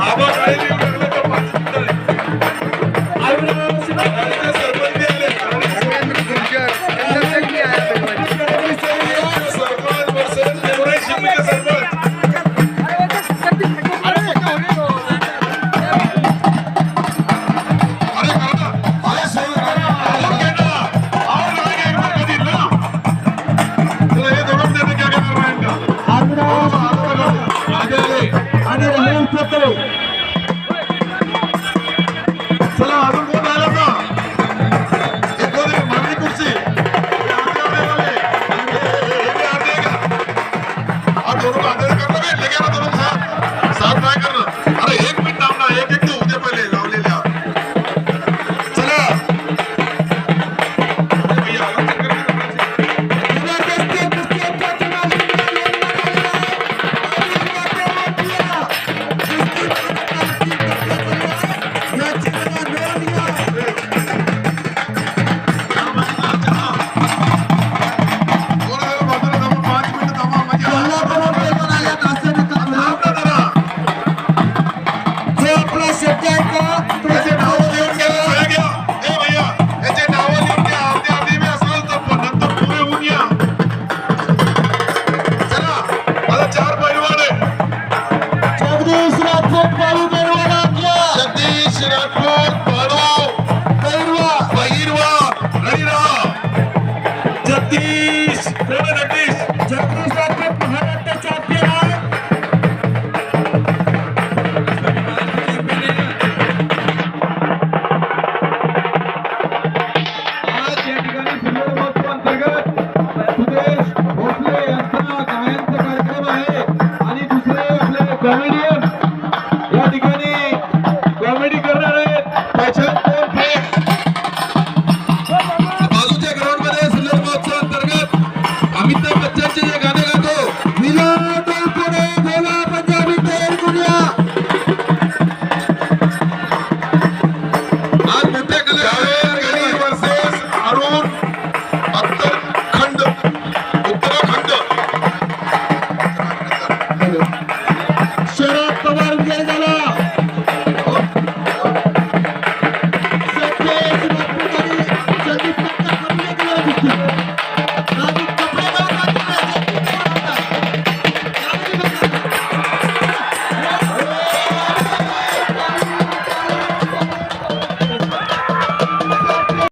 Vamos, Sudesh Bhosale यांचा गायनचा comedian